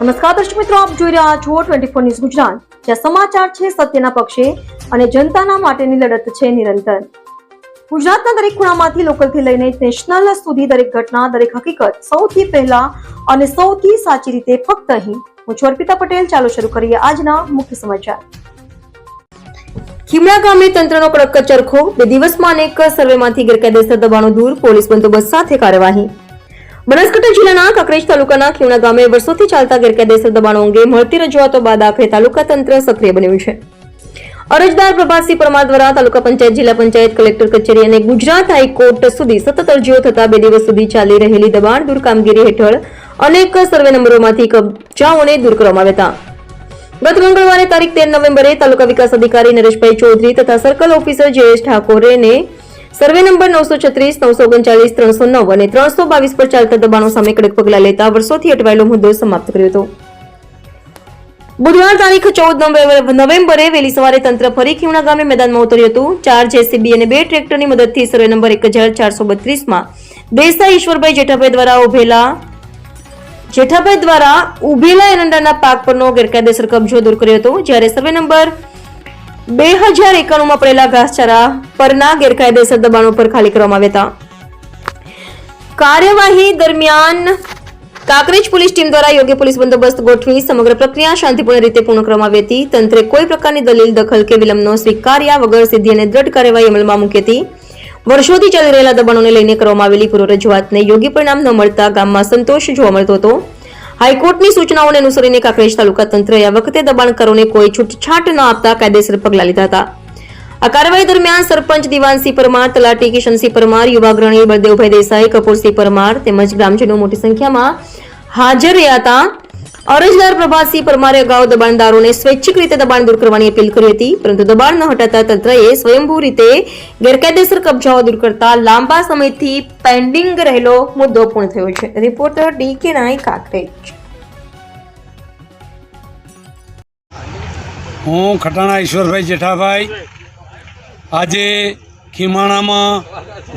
નમસ્કાર દર્શક મિત્રો, આપ જોઈ રહ્યા છો ટ્વેન્ટી ફોર ન્યૂઝ ગુજરાત. જ્યાં સમાચાર છે સત્યના પક્ષે અને જનતાના માટેની લડત છે નિરંતર. ગુજરાતના દરેક ખૂણામાંથી લોકલથી લઈને નેશનલ સુધી દરેક ઘટના, દરેક હકીકત સૌથી પહેલા અને સૌથી સાચી રીતે ફક્ત અહીં. હું છું અર્પિતા પટેલ. ચાલો શરૂ કરીએ આજના મુખ્ય સમાચાર. ખીમડા ગામે તંત્રનો કડક ચરખો, બે દિવસમાં અનેક સર્વેમાંથી ગેરકાયદેસર દબાણો દૂર, પોલીસ બંદોબસ્ત સાથે કાર્યવાહી. બનાસકાંઠા જિલ્લાના કાંકરેજ તાલુકાના ખીવણા ગામે વર્ષોથી ચાલતા ગેરકાયદેસર દબાણો અંગે મળતી રજૂઆતો બાદ આખરે તાલુકા તંત્ર સક્રિય બન્યું છે. અરજદાર પ્રભાતસિંહ પરમાર દ્વારા તાલુકા પંચાયત, જિલ્લા પંચાયત, કલેક્ટર કચેરી અને ગુજરાત હાઈકોર્ટ સુધી સતત અરજીઓ થતા બે દિવસ સુધી ચાલી રહેલી દબાણ દૂર કામગીરી હેઠળ અનેક સર્વે નંબરોમાંથી કબજાઓને દૂર કરવામાં આવ્યા હતા. ગત મંગળવારે તારીખ તેર નવેમ્બરે તાલુકા વિકાસ અધિકારી નરેશભાઈ ચૌધરી તથા સર્કલ ઓફિસર જયેશ ઠાકોરેને સર્વે નંબર નવસો છત્રીસ, નવસો ઓગણચાલીસ, ત્રણસો નવ અને ત્રણસો બાવીસ પર ચાલતા દબાણો સામે કડક પગલાં લેતા વર્ષોથી અટવાયેલો મુદ્દો સમાપ્ત કર્યો હતો. બુધવાર તારીખ ચૌદ નવેમ્બરે વહેલી સવારે તંત્ર ફરી ખીમણા ગામે મેદાનમાં ઉતર્યું હતું. ચાર જેસીબી અને બે ટ્રેક્ટરની મદદથી સર્વે નંબર એક હજાર ચારસો બત્રીસમાં દેસાઈ ઈશ્વરભાઈ જેઠાભાઈ દ્વારા ઉભેલા, જેઠાભાઈ દ્વારા ઉભેલા એરંડાના પાક પરનો ગેરકાયદેસર કબજો દૂર કર્યો હતો. જ્યારે સર્વે નંબર બે હજાર એકાણુંમાં પડેલા ઘાસચારા પરના ગેરકાયદેસર દબાણો પર ખાલી કરવામાં આવ્યા હતા. કાર્યવાહી દરમિયાન કાંકરેજ પોલીસ ટીમ દ્વારા યોગ્ય પોલીસ બંદોબસ્ત ગોઠવી સમગ્ર પ્રક્રિયા શાંતિપૂર્ણ રીતે પૂર્ણ કરવામાં આવી હતી. તંત્રે કોઈ પ્રકારની દલીલ, દખલ કે વિલંબનો સ્વીકાર્યા વગર સીધી અને દ્રઢ કાર્યવાહી અમલમાં મૂકી હતી. વર્ષોથી ચાલી રહેલા દબાણોને લઈને કરવામાં આવેલી પૂર્વ રજૂઆતને યોગ્ય પરિણામ ન મળતા ગામમાં સંતોષ જોવા મળતો હતો. હાઈકોર્ટની સૂચનાઓને અનુસરીને કાંકરેજ તાલુકા તંત્રએ આ વખતે દબાણકારોને કોઈ છૂટછાટ ન આપતા કાયદેસર પગલાં લીધા હતા. આ કાર્યવાહી દરમિયાન સરપંચ દિવાનસિંહ પરમાર, તલાટી કિશનસિંહ પરમાર યુવા અગ્રણી બળદેવભાઈ દેસાઈ, કપૂરસિંહ પરમાર તેમજ ગ્રામજનો મોટી સંખ્યામાં હાજર રહ્યા હતા. અરજદાર પ્રભાતસિંહ પરમારે અગાઉ દબાણદારોને સ્વૈચ્છિક રીતે દબાણ દૂર કરવાની અપીલ કરી હતી, પરંતુ દબાણ ન હટાતા તંત્રએ સ્વયંભૂ રીતે ગેરકાયદેસર કબજાઓ દૂર કરતા લાંબા સમયથી પેન્ડિંગ રહેલો મુદ્દો પૂર્ણ થયો છે. રિપોર્ટર ડી કે નાઈ કાકરેજ હું ખટાણા ઈશ્વરભાઈ જેઠાભાઈ. આજે ખીમાણામાં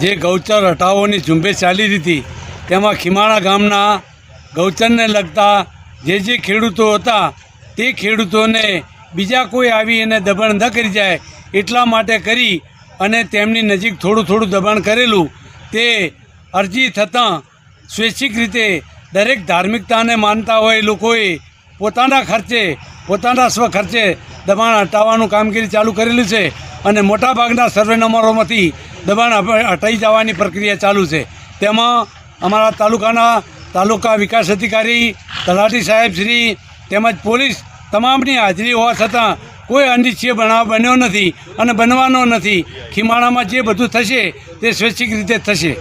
જે ગૌચર હટાવોની ઝુંબેશ ચાલી રહી હતી, તેમાં ખીમાણા ગામના ગૌચરને લગતા જે જે ખેડૂતો હતા, તે ખેડૂતોને બીજા કોઈ આવી એને દબાણ ન કરી જાય એટલા માટે કરી અને તેમની નજીક થોડું થોડું દબાણ કરેલું. તે અરજી થતાં સ્વૈચ્છિક રીતે દરેક ધાર્મિકતાને માનતા હોય લોકોએ પોતાના ખર્ચે, પોતાના સ્વ ખર્ચે દબાણ હટાવવાનું કામગીરી ચાલુ કરેલું છે અને મોટાભાગના સર્વે નંબરોમાંથી દબાણ હટાઈ જવાની પ્રક્રિયા ચાલુ છે. તેમાં અમારા તાલુકાના તાલુકા વિકાસ અધિકારી, તલાટી સાહેબશ્રી તેમજ પોલીસ તમામની હાજરી હોવા છતાં કોઈ અનિચ્છીય બનાવ બન્યો નથી અને બનવાનો નથી. ખીમાણામાં જે બધું થશે તે સ્વૈચ્છિક રીતે થશે.